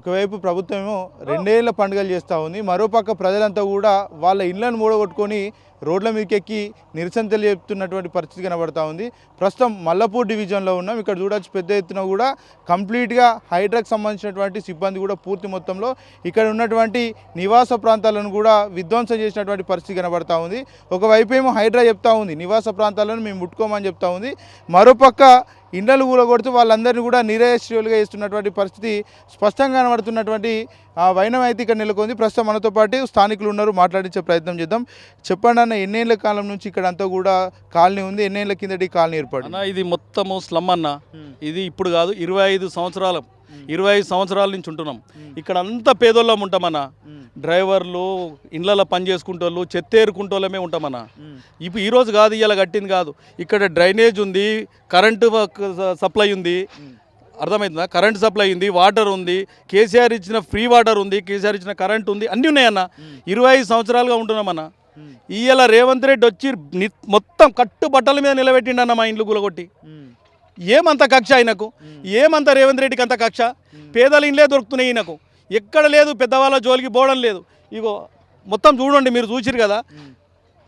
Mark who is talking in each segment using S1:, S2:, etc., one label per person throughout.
S1: ఒకవైపు ప్రభుత్వం ఏమో రెండేళ్ళ పండుగలు చేస్తూ ఉంది మరోపక్క ప్రజలంతా కూడా వాళ్ళ ఇళ్ళను మూడగొట్టుకొని రోడ్ల మీదకెక్కి నిరసన తెలియజెప్తున్నటువంటి పరిస్థితి కనబడతా ఉంది. ప్రస్తుతం మల్లపూర్ డివిజన్లో ఉన్నాం ఇక్కడ చూడొచ్చు పెద్ద ఎత్తున కూడా కంప్లీట్గా హైడ్రాకి సంబంధించినటువంటి సిబ్బంది కూడా పూర్తి మొత్తంలో. ఇక్కడ ఉన్నటువంటి నివాస ప్రాంతాలను కూడా విధ్వంసం చేసినటువంటి పరిస్థితి కనబడతా ఉంది. ఒకవైపు ఏమో హైడ్రా చెప్తా ఉంది నివాస ప్రాంతాలను మేము ముట్టుకోమని చెప్తా ఉంది. మరోపక్క ఇండ్లు కూలగొడుతూ వాళ్ళందరినీ కూడా నిరాశ్రయులుగా చేస్తున్నటువంటి పరిస్థితి స్పష్టంగా కనబడుతున్నటువంటి వైనం అయితే ఇక్కడ నెలకొంది. ప్రస్తుతం మనతో పాటు స్థానికులు ఉన్నారు మాట్లాడించే ప్రయత్నం చేద్దాం. చెప్పండి అన్న ఎన్నేళ్ళ కాలం నుంచి ఇక్కడ అంతా కూడా కాలనీ ఉంది ఎన్నేళ్ళ కిందటి కాలనీ
S2: అన్న ఇది మొత్తము స్లమ్ అన్న. ఇది ఇప్పుడు కాదు ఇరవై ఐదు సంవత్సరాల. ఇరవై ఐదు సంవత్సరాల నుంచి ఉంటున్నాం. ఇక్కడ అంతా పేదోళ్ళం ఉంటామన్న డ్రైవర్లు ఇండ్లలో పని చేసుకుంటోళ్ళు చెత్తేరుకుంటోళ్ళమే ఉంటామన్నా. ఇప్పుడు ఈరోజు కాదు ఇవాళ కట్టింది కాదు. ఇక్కడ డ్రైనేజ్ ఉంది కరెంటు సప్లై ఉంది. అర్థమవుతుందా కరెంట్ సప్లై ఉంది వాటర్ ఉంది కేసీఆర్ ఇచ్చిన ఫ్రీ వాటర్ ఉంది కేసీఆర్ ఇచ్చిన కరెంట్ ఉంది అన్నీ ఉన్నాయన్న. ఇరవై ఐదు సంవత్సరాలుగా ఉంటున్నామన్న. ఇవాళ రేవంత్ రెడ్డి వచ్చి మొత్తం కట్టు బట్టల మీద నిలబెట్టిండన్న మా ఇండ్లు గులగొట్టి. ఏమంత కక్ష ఆయనకు? ఏమంత రేవంత్ రెడ్డికి అంత కక్ష? పేదల ఇండ్లే దొరుకుతున్నాయి ఈయనకు. ఎక్కడ లేదు పెద్దవాళ్ళ జోలికి పోవడం లేదు. ఇగో మొత్తం చూడండి మీరు చూసిరు కదా?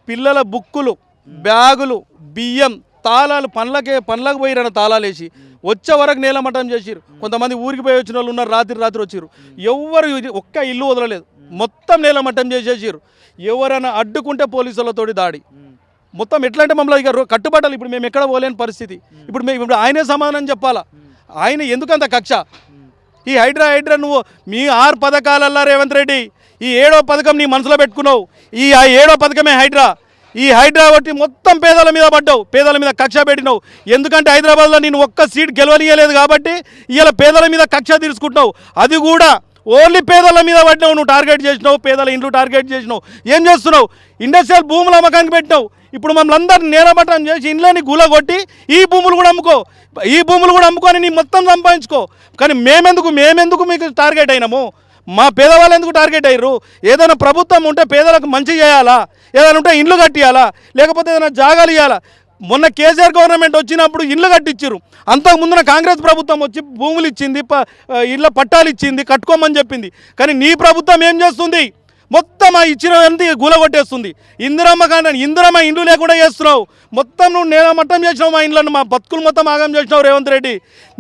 S2: పిల్లల బుక్కులు బ్యాగులు బియ్యం తాళాలు పండ్లకే పండ్లకు పోయిరన్న తాళాలు వేసి వచ్చే వరకు నేలమట్టం చేసిరు కొంతమంది ఊరికి పోయి వచ్చిన వాళ్ళు ఉన్నారు రాత్రి రాత్రి వచ్చిరు ఎవ్వరు ఇది ఒక్క ఇల్లు వదలలేదు. మొత్తం నేలమట్టం చేసేసారు ఎవరైనా అడ్డుకుంటే పోలీసులతోటి దాడి. మొత్తం ఎట్లా అంటే మమ్మల్ని ఇక రో- ఇప్పుడు మేము ఎక్కడ పోలేని పరిస్థితి. ఇప్పుడు మేము ఇప్పుడు ఆయనే సమాధానం చెప్పాలా? ఆయన ఎందుకంత కక్ష? ఈ హైడ్రా హైడ్రా నువ్వు మీ ఆరు పథకాలల్లా రేవంత్ రెడ్డి. ఈ ఏడో పథకం నీ మనసులో పెట్టుకున్నావు. ఈ ఆ ఏడో పథకమే హైడ్రా. ఈ హైడ్రా బట్టి మొత్తం పేదల మీద పడ్డావు. పేదల మీద కక్ష పెట్టినావు. ఎందుకంటే హైదరాబాద్లో నేను ఒక్క సీట్ గెలవనీయలేదు కాబట్టి ఇలా పేదల మీద కక్ష తీర్చుకుంటున్నావు అది కూడా ఓన్లీ పేదల మీద పడినావు నువ్వు టార్గెట్ చేసినావు పేదల ఇండ్లు టార్గెట్ చేసినావు. ఏం చేస్తున్నావు? ఇండస్ట్రియల్ భూముల అమ్మకానికి పెట్టినావు. ఇప్పుడు మమ్మల్ని అందరిని నేరమట్టం చేసి ఇండ్లని గులగొట్టి ఈ భూములు కూడా అమ్ముకో. ఈ భూములు కూడా అమ్ముకొని నీ మొత్తం సంపాదించుకో. కానీ మేమెందుకు మేమెందుకు మీకు టార్గెట్ అయినాము? మా పేదవాళ్ళు ఎందుకు టార్గెట్ అయ్యారు? ఏదైనా ప్రభుత్వం ఉంటే పేదలకు మంచి చేయాలా? ఏదైనా ఉంటే ఇండ్లు కట్టియాలా? లేకపోతే ఏదైనా జాగాలు ఇవ్వాలా మొన్న కేసీఆర్ గవర్నమెంట్ వచ్చినప్పుడు ఇండ్లు కట్టించారు అంతకు ముందున కాంగ్రెస్ ప్రభుత్వం వచ్చి భూములు ఇచ్చింది ప- ఇళ్ళ పట్టాలు ఇచ్చింది కట్టుకోమని చెప్పింది. కానీ నీ ప్రభుత్వం ఏం చేస్తుంది? మొత్తం ఆ ఇచ్చినవంతా గూలగొట్టేస్తుంది ఇందిరమ్మ కానీ ఇందిరమ్మ ఇండ్లు లేకుండా చేస్తున్నావు. మొత్తం నువ్వు నేల మట్టం చేసినావు మా ఇండ్లను మా బతుకులు మొత్తం ఆగం చేసినావు రేవంత్ రెడ్డి.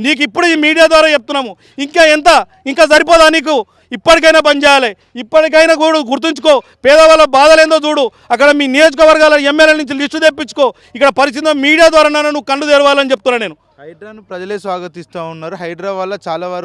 S2: నీకు ఇప్పుడు ఈ మీడియా ద్వారా చెప్తున్నాము. ఇంకా ఎంత? ఇంకా సరిపోదా నీకు? ఇప్పటికైనా పనిచేయాలి ఇప్పటికైనా కూడా గుర్తుంచుకో. పేదవాళ్ళ బాధలేందో చూడు. అక్కడ మీ నియోజకవర్గాల ఎమ్మెల్యే నుంచి లిస్టు తెప్పించుకో. ఇక్కడ పరిస్థితి మీడియా ద్వారా నువ్వు కళ్ళు తెరవాలని చెప్తున్నా నేను.
S1: హైడ్రాను ప్రజలే స్వాగతిస్తూ ఉన్నారు. హైడ్రా వల్ల చాలా వరకు